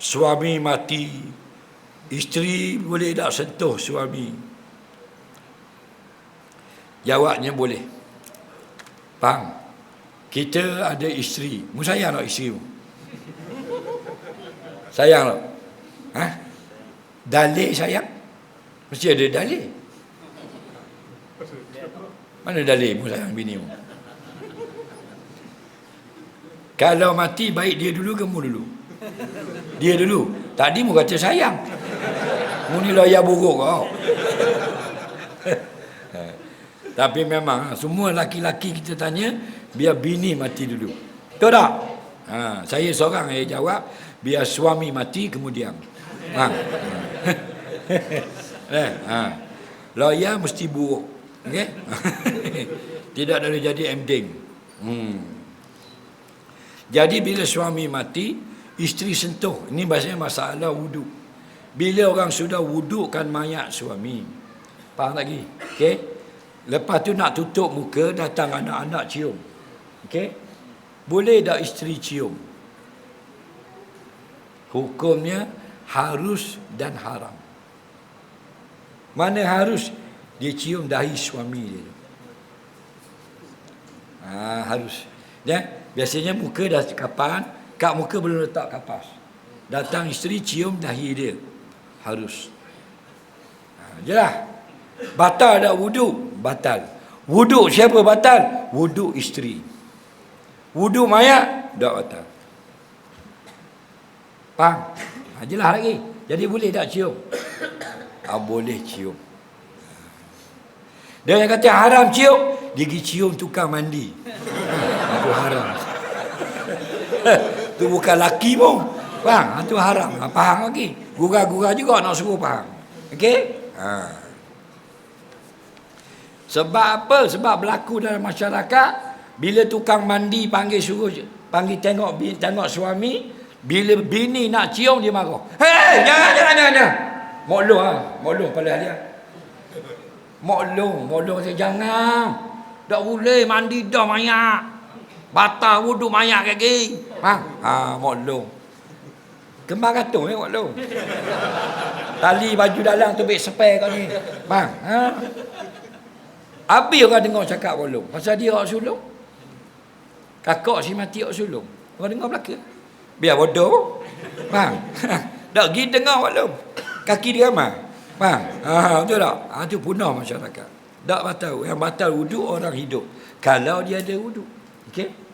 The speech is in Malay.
suami mati, isteri boleh tak sentuh suami? Jawabnya boleh. Faham? Kita ada isteri. Mu sayang tak isteri mu? Sayang tak? Ha? Dalil sayang? Mesti ada dalil. Mana dalil mu sayang bini mu? Kalau mati baik dia dulu ke mu dulu? Dia dulu. Tadi mu kata sayang. Mu ni loya buruk kau. Tapi memang semua laki-laki kita tanya biar bini mati dulu. Betul tak? Ha, saya seorang yang jawab biar suami mati kemudian. Ha. eh, ha. Lawyer mesti buruk. Okey? Tidak ada jadi ending. Hmm. Jadi bila suami mati, isteri sentuh. Ini bahasanya masalah wuduk. Bila orang sudah wudukkan mayat suami. Faham lagi? Okey? Lepas tu nak tutup muka, datang anak-anak cium. Okey? Boleh tak isteri cium? Hukumnya harus dan haram. Mana harus? Dia cium dahi suami dia. Ha, harus. Ya? Biasanya muka dah kapan, kat muka belum letak kapas. Datang isteri cium dahi dia. Harus. Ha, jelas? Batal tak wuduk? Batal. Wuduk siapa batal? Wuduk isteri. Wuduk mayat? Tak batal. Faham? Ha, jelas lagi. Jadi boleh tak cium? Ha, boleh cium. Dan yang kata haram cium, dia pergi cium tukang mandi. Itu haram. Itu bukan laki pun. Faham? Itu haram. Ha, faham lagi? Gurah-gurah juga nak suruh faham. Okey? Ha. Sebab apa? Sebab berlaku dalam masyarakat bila tukang mandi panggil suruh panggil tengok tengok suami bila bini nak cium dia marah. Hei, jangan jangan jangan. jangan. Long ah, mok long pada dia. Mok long saya jangan. Tak boleh mandi dah mayat. Batal wuduk mayat lagi. Ha? Ha, long. Kembar katung eh long. Tali baju dalam tu bek spare kau ni. Bang, ha? Habis orang dengar cakap bolong. Pasal dia orang sulung. Kakak si mati orang sulung. Orang dengar belakang. Biar bodoh. Faham? Tak pergi dengar bolong. Kaki dia ramai. Faham? Ha, betul tak? Ha, itu punah masyarakat. Tak batal. Yang batal wuduk orang hidup. Kalau dia ada wuduk. Okey?